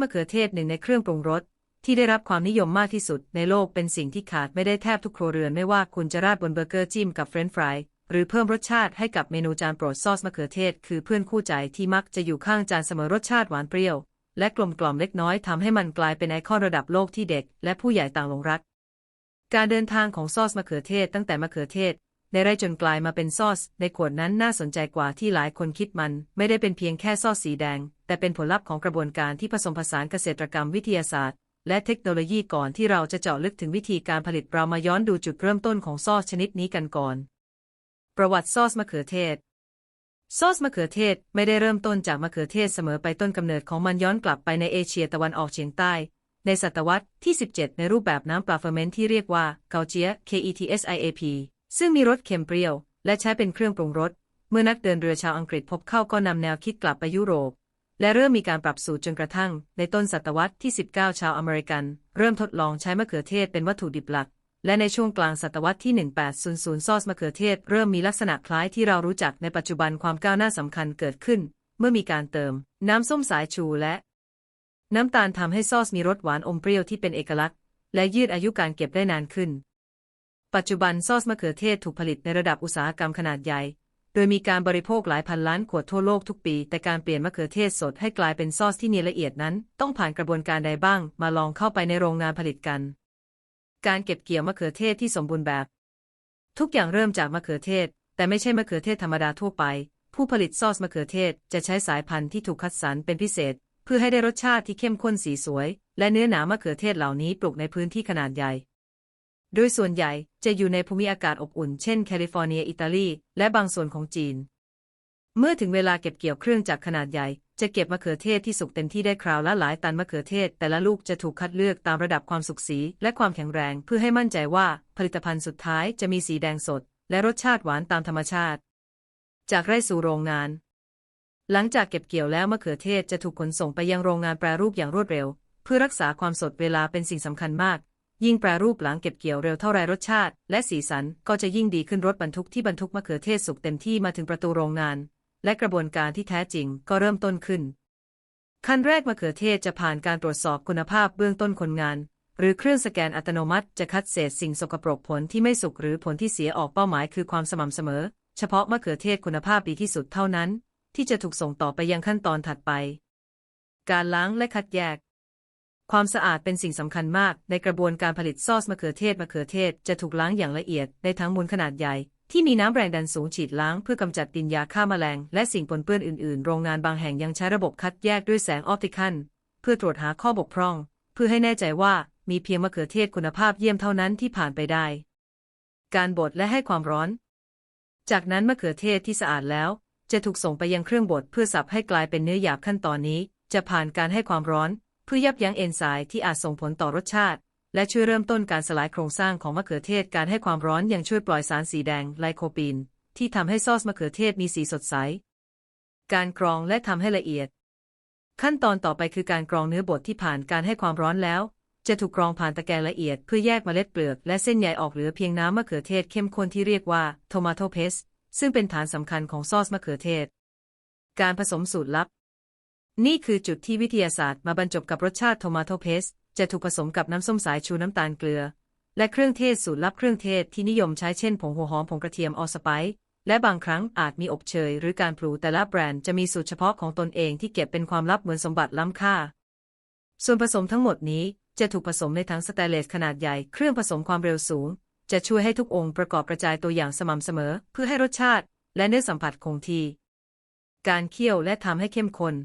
มะเขือเทศหนึ่งในเครื่องปรุงรสที่ได้รับความนิยมมากที่สุดในโลกเป็นสิ่งที่ขาดไม่ได้แทบทุกครัวเรือนไม่ว่าคุณจะราดบนเบอร์เกอร์จิ้มกับเฟรนช์ฟรายหรือเพิ่มรสชาติให้กับเมนูจานโปรดซอสมะเขือเทศ คือเพื่อนคู่ใจที่มักจะอยู่ข้างจานเสมอรสชาติหวานเปรี้ยว และกลมกล่อมเล็กน้อยทำให้มันกลายเป็นไอคอนระดับโลกที่เด็ก และผู้ใหญ่ต่างหลงรัก การเดินทางของซอสมะเขือเทศตั้งแต่มะเขือเทศ ในไร่จนกลายมาเป็นซอส ในขวดนั้นน่าสนใจกว่าที่หลายคนคิดมัน ไม่ได้เป็นเพียงแค่ซอสสีแดง แต่เป็นผลลัพธ์ของกระบวนการที่ผสมผสานเกษตรกรรมวิทยาศาสตร์ และเทคโนโลยีก่อนที่เราจะเจาะลึกถึงวิธีการผลิตเรามาย้อนดูจุดเริ่มต้นของซอสชนิดนี้กันก่อน ประวัติซอสมะเขือเทศซอสมะเขือเทศไม่ได้เริ่มต้นจากมะเขือเทศเสมอไปต้นกำเนิดของมันย้อนกลับไปในเอเชียตะวันออกเฉียงใต้ ในศตวรรษที่ 17 ในรูปแบบน้ำปลาเฟอร์เมนต์ที่เรียกว่าเกาเจีย KETSIAP ซึ่งมีรสเค็มเปรี้ยว และใช้เป็นเครื่องปรุงรส เมื่อนักเดินเรือชาวอังกฤษพบเข้าก็นำแนวคิดกลับไปยุโรป และเริ่มมีการปรับสูตรจนกระทั่ง ในต้นศตวรรษที่ 19 ชาวอเมริกัน เริ่มทดลองใช้มะเขือเทศเป็นวัตถุดิบหลัก และในช่วงกลางศตวรรษที่ 1800 ซอสมะเขือเทศ เริ่มมีลักษณะคล้ายที่เรารู้จักในปัจจุบันความก้าวหน้าสำคัญเกิดขึ้น เมื่อมีการเติม น้ำส้มสายชูและ น้ำตาลทำให้ซอสมีรสหวานอมเปรี้ยวที่เป็นเอกลักษณ์ และยืดอายุการเก็บได้นานขึ้น ปัจจุบันซอสมะเขือเทศถูกผลิตในระดับอุตสาหกรรมขนาดใหญ่ โดยมีการบริโภคหลายพันล้านขวดทั่วโลกทุกปี แต่การเปลี่ยนมะเขือเทศสดให้กลายเป็นซอสที่เนียละเอียดนั้น ต้องผ่านกระบวนการใดบ้าง มาลองเข้าไปในโรงงานผลิตกัน การเก็บเกี่ยวมะเขือเทศที่สมบูรณ์แบบ ทุกอย่างเริ่มจากมะเขือเทศ แต่ไม่ใช่มะเขือเทศธรรมดาทั่วไป ผู้ผลิตซอสมะเขือเทศจะใช้สายพันธุ์ที่ถูกคัดสรรเป็นพิเศษ เพื่อให้ได้รสชาติที่เข้มข้นสีสวย และเนื้อหนามะเขือเทศเหล่านี้ปลูกในพื้นที่ขนาดใหญ่ โดยส่วนใหญ่จะอยู่ในภูมิอากาศอบอุ่นเช่นแคลิฟอร์เนียอิตาลี และบางส่วนของจีน เมื่อถึงเวลาเก็บเกี่ยวเครื่องจักรขนาดใหญ่ จะเก็บมะเขือเทศที่สุกเต็มที่ได้คราวละหลายตันมะเขือเทศ แต่ละลูกจะถูกคัดเลือกตามระดับความสุกสีและความแข็งแรง เพื่อให้มั่นใจว่าผลิตภัณฑ์สุดท้ายจะมีสีแดงสด และรสชาติหวานตามธรรมชาติ จากไร่สู่โรงงาน หลังจากเก็บเกี่ยวแล้วมะเขือเทศจะถูกขนส่งไปยังโรงงานแปรรูปอย่างรวดเร็ว เพื่อรักษาความสดเวลาเป็นสิ่งสำคัญมาก ยิ่งแปรรูปหลังเก็บเกี่ยวเร็วเท่าไรรสชาติ และสีสันก็จะยิ่งดีขึ้นรถบรรทุกที่บรรทุกมะเขือเทศสุกเต็มที่มาถึงประตูโรงงาน และกระบวนการที่แท้จริงก็เริ่มต้นขึ้น ขั้นแรกมะเขือเทศจะผ่านการตรวจสอบคุณภาพเบื้องต้นคนงาน หรือเครื่องสแกนอัตโนมัติจะคัดเศษสิ่งสกปรกผลที่ไม่สุกหรือผลที่เสียออกเป้าหมายคือความสม่ำเสมอ เฉพาะมะเขือเทศคุณภาพดีที่สุดเท่านั้น ที่จะถูกส่งต่อไปยังขั้นตอนถัดไป การล้างและคัดแยก ความสะอาดเป็นสิ่งสำคัญมาก ในกระบวนการผลิตซอสมะเขือเทศมะเขือเทศจะถูกล้างอย่างละเอียดในทั้งมูลขนาดใหญ่ที่มีน้ำแรงดันสูงฉีดล้างเพื่อกำจัดดินยาฆ่าแมลง และสิ่งปนเปื้อนอื่นๆ โรงงานบางแห่งยังใช้ระบบคัดแยกด้วยแสงออปติคัลเพื่อตรวจหาข้อบกพร่อง เพื่อให้แน่ใจว่ามีเพียงมะเขือเทศคุณภาพเยี่ยมเท่านั้นที่ผ่านไปได้ การบดและให้ความร้อน จากนั้นมะเขือเทศที่สะอาดแล้ว จะถูกส่งไปยังเครื่องบดเพื่อสับให้กลายเป็นเนื้อหยาบขั้นตอนนี้ จะผ่านการให้ความร้อน เพื่อยับยั้งเอนไซม์ที่อาจส่งผลต่อรสชาติ และช่วยเริ่มต้นการสลายโครงสร้างของมะเขือเทศการให้ความร้อนยังช่วยปล่อยสารสีแดงไลโคปีน ที่ทำให้ซอสมะเขือเทศมีสีสดใส การกรองและทำให้ละเอียด ขั้นตอนต่อไปคือการกรองเนื้อบดที่ผ่านการให้ความร้อนแล้ว จะถูกกรองผ่านตะแกรงละเอียดเพื่อแยกเมล็ดเปลือกและเส้นใยออกเหลือเพียงน้ำมะเขือเทศเข้มข้นที่เรียกว่าโทมาโตเพสซึ่งเป็นฐานสำคัญของซอสมะเขือเทศ การผสมสูตรลับ นี่คือจุดที่วิทยาศาสตร์มาบรรจบกับรสชาติโทมาโตเพสจะถูกผสมกับน้ำส้มสายชูน้ำตาลเกลือ และเครื่องเทศสูตรลับเครื่องเทศที่นิยมใช้เช่นผงหัวหอมผงกระเทียมออสไปซ์และบางครั้งอาจมีอบเชยหรือการปลูแต่ละแบรนด์จะมีสูตรเฉพาะของตนเองที่เก็บเป็นความลับเหมือนสมบัติล้ำค่า ส่วนผสมทั้งหมดนี้จะถูกผสมในถังสแตนเลสขนาดใหญ่ เครื่องผสมความเร็วสูง จะช่วยให้ทุกองค์ประกอบกระจายตัวอย่างสม่ำเสมอ เพื่อให้รสชาติ และเนื้อสัมผัสคงที่ การเคี่ยวและทำให้เข้มข้น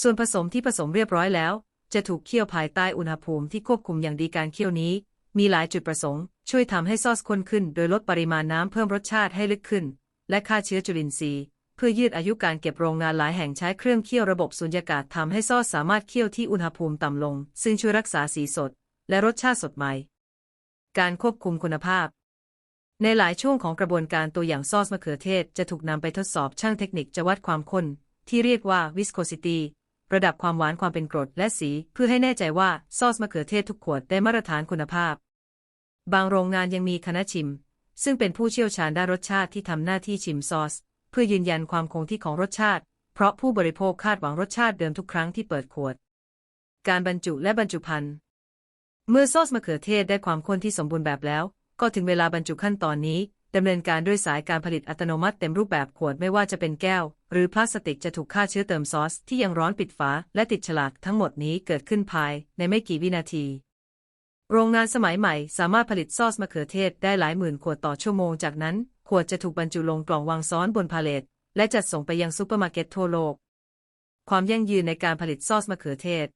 ส่วนผสมที่ผสมเรียบร้อยแล้ว จะถูกเคี่ยวภายใต้อุณหภูมิที่ควบคุมอย่างดีการเคี่ยวนี้ มีหลายจุดประสงค์ ช่วยทำให้ซอสข้นขึ้น โดยลดปริมาณน้ำเพิ่มรสชาติให้ลึกขึ้น และฆ่าเชื้อจุลินทรีย์ เพื่อยืดอายุการเก็บโรงงานหลายแห่งใช้เครื่องเคี่ยวระบบสุญญากาศทำให้ซอสสามารถเคี่ยวที่อุณหภูมิต่ำลง ซึ่งช่วยรักษาสีสด และรสชาติสดใหม่ การควบคุมคุณภาพในหลายช่วงของกระบวนการตัวอย่างซอสมะเขือเทศจะถูกนำไปทดสอบช่างเทคนิคจะวัดความข้น ที่เรียกว่า viscosity ระดับความหวานความเป็นกรดและสี เพื่อให้แน่ใจว่าซอสมะเขือเทศทุกขวดได้มาตรฐานคุณภาพ บางโรงงานยังมีคณะชิม ซึ่งเป็นผู้เชี่ยวชาญด้านรสชาติที่ทำหน้าที่ชิมซอส เพื่อยืนยันความคงที่ของรสชาติ เพราะผู้บริโภคคาดหวังรสชาติเดิมทุกครั้งที่เปิดขวด การบรรจุและบรรจุภัณฑ์เมื่อซอสมะเขือเทศได้ความข้นที่สมบูรณ์แบบแล้ว ก็ถึงเวลาบรรจุขั้นตอนนี้ ดำเนินการด้วยสายการผลิตอัตโนมัติเต็มรูปแบบขวดไม่ว่าจะเป็นแก้ว หรือพลาสติกจะถูกฆ่าเชื้อเติมซอสที่ยังร้อนปิดฝาและติดฉลากทั้งหมดนี้เกิดขึ้นภายในไม่กี่วินาทีโรงงานสมัยใหม่สามารถผลิตซอสมะเขือเทศได้หลายหมื่นขวดต่อชั่วโมง จากนั้น ขวดจะถูกบรรจุลงกล่องวางซ้อนบนพาเลตและจัดส่งไปยังซูเปอร์มาร์เก็ตทั่วโลก ความยั่งยืนในการผลิตซอสมะเขือเทศ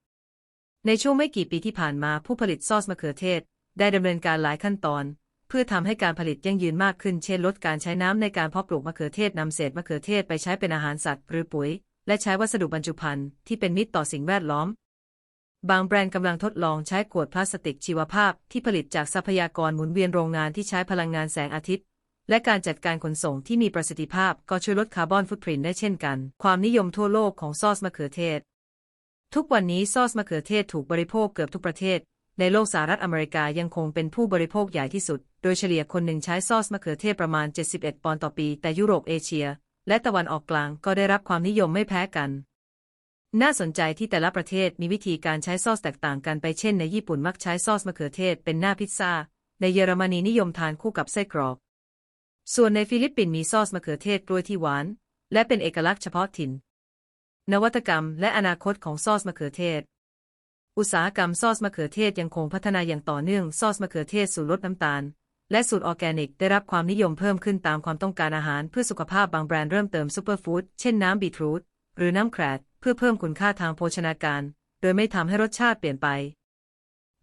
ในช่วงไม่กี่ปีที่ผ่านมาผู้ผลิตซอสมะเขือเทศ ได้ดำเนินการหลายขั้นตอน เพื่อทำให้การผลิตยั่งยืนมากขึ้น เช่นลดการใช้น้ำในการเพาะปลูกมะเขือเทศนำเศษมะเขือเทศไปใช้เป็นอาหารสัตว์หรือปุ๋ย และใช้วัสดุบรรจุภัณฑ์ที่เป็นมิตรต่อสิ่งแวดล้อม บางแบรนด์กำลังทดลองใช้ขวดพลาสติกชีวภาพที่ผลิตจากทรัพยากรหมุนเวียนโรงงานที่ใช้พลังงานแสงอาทิตย์ และการจัดการขนส่งที่มีประสิทธิภาพก็ช่วยลดคาร์บอนฟุตพรินท์ได้เช่นกัน ความนิยมทั่วโลกของซอสมะเขือเทศ ทุกวันนี้ซอสมะเขือเทศถูกบริโภคเกือบทุกประเทศ ในโลกสหรัฐอเมริกายังคงเป็นผู้บริโภคใหญ่ที่สุด โดยเฉลี่ยคนหนึ่งใช้ซอสมะเขือเทศประมาณ 71 ปอนด์ต่อปี แต่ยุโรปเอเชีย และตะวันออกกลางก็ได้รับความนิยมไม่แพ้กัน น่าสนใจที่แต่ละประเทศมีวิธีการใช้ซอสแตกต่างกันไปเช่นในญี่ปุ่นมักใช้ซอสมะเขือเทศเป็นหน้าพิซซ่า ในเยอรมนีนิยมทานคู่กับไส้กรอก ส่วนในฟิลิปปินส์มีซอสมะเขือเทศกล้วยที่หวาน และเป็นเอกลักษณ์เฉพาะถิ่น นวัตกรรมและอนาคตของซอสมะเขือเทศอุตสาหกรรมซอสมะเขือเทศยังคงพัฒนาอย่างต่อเนื่องซอสมะเขือเทศสูตรลดน้ำตาล และสูตรออร์แกนิก ได้รับความนิยมเพิ่มขึ้นตามความต้องการอาหารเพื่อสุขภาพบางแบรนด์เริ่มเติมซูเปอร์ฟู้ดเช่นน้ำบีทรูทหรือน้ำแครดเพื่อเพิ่มคุณค่าทางโภชนาการ โดยไม่ทำให้รสชาติเปลี่ยนไป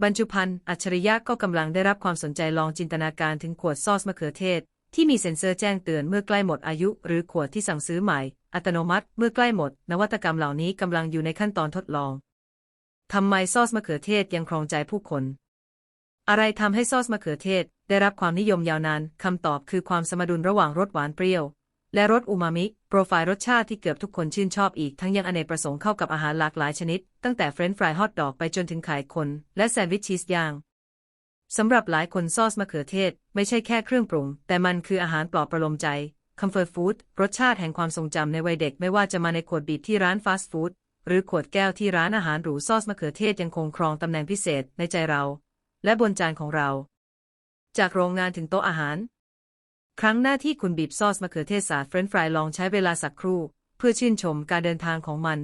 บรรจุภัณฑ์อัจฉริยะก็กำลังได้รับความสนใจลองจินตนาการถึงขวดซอสมะเขือเทศ ที่มีเซ็นเซอร์แจ้งเตือนเมื่อใกล้หมดอายุ หรือขวดที่สั่งซื้อใหม่ อัตโนมัติเมื่อใกล้หมด นวัตกรรมเหล่านี้กำลังอยู่ในขั้นตอนทดลองทำไมซอสมะเขือเทศยังครองใจผู้คน อะไรทำให้ซอสมะเขือเทศ ได้รับความนิยมยาวนาน คำตอบคือความสมดุลระหว่างรสหวานเปรี้ยว และรสอูมามิ โปรไฟล์รสชาติที่เกือบทุกคนชื่นชอบอีก ทั้งยังอเนกประสงค์เข้ากับอาหารหลากหลายชนิด ตั้งแต่เฟรนช์ฟรายฮอทดอกไปจนถึงไข่คน และแซนด์วิชชีสย่างสำหรับหลายคนซอสมะเขือเทศ ไม่ใช่แค่เครื่องปรุง แต่มันคืออาหารปลอบประโลมใจคอมฟอร์ t ฟู้ดรสชาติแห่งความทรงจำในวัยเด็กไม่ว่าจะมาในขวดบีบที่ร้านฟาสต์ฟู้ดหรือขวดแก้วที่ร้านอาหารหรูซอสมะเขือเทศยังคงครองตำแหน่งพิเศษในใจเรา และบนจานของเรา จากโรงงานถึงโต๊ะอาหาร ครั้งหน้าที่คุณบีบซอสมะเขือเทศสาดเฟรนฟรายลองใช้เวลาสักครู่ เพื่อชื่นชมการเดินทางของมัน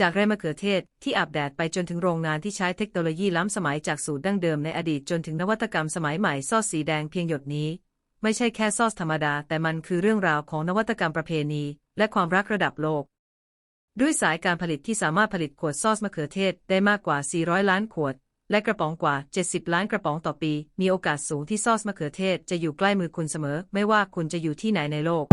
จากไร่มะเขือเทศที่อาบแดดไปจนถึงโรงงานที่ใช้เทคโนโลยีล้ำสมัยจากสูตรดั้งเดิมในอดีตจนถึงนวัตกรรมสมัยใหม่ซอสสีแดงเพียงหยดนี้ ไม่ใช่แค่ซอสธรรมดา แต่มันคือเรื่องราวของนวัตกรรมประเพณี และความรักระดับโลกด้วยสายการผลิตที่สามารถผลิตขวดซอสมะเขือเทศได้มากกว่า 400 ล้านขวด และกระป๋องกว่า 70 ล้านกระป๋องต่อปี มีโอกาสสูงที่ซอสมะเขือเทศจะอยู่ใกล้มือคุณเสมอ ไม่ว่าคุณจะอยู่ที่ไหนในโลก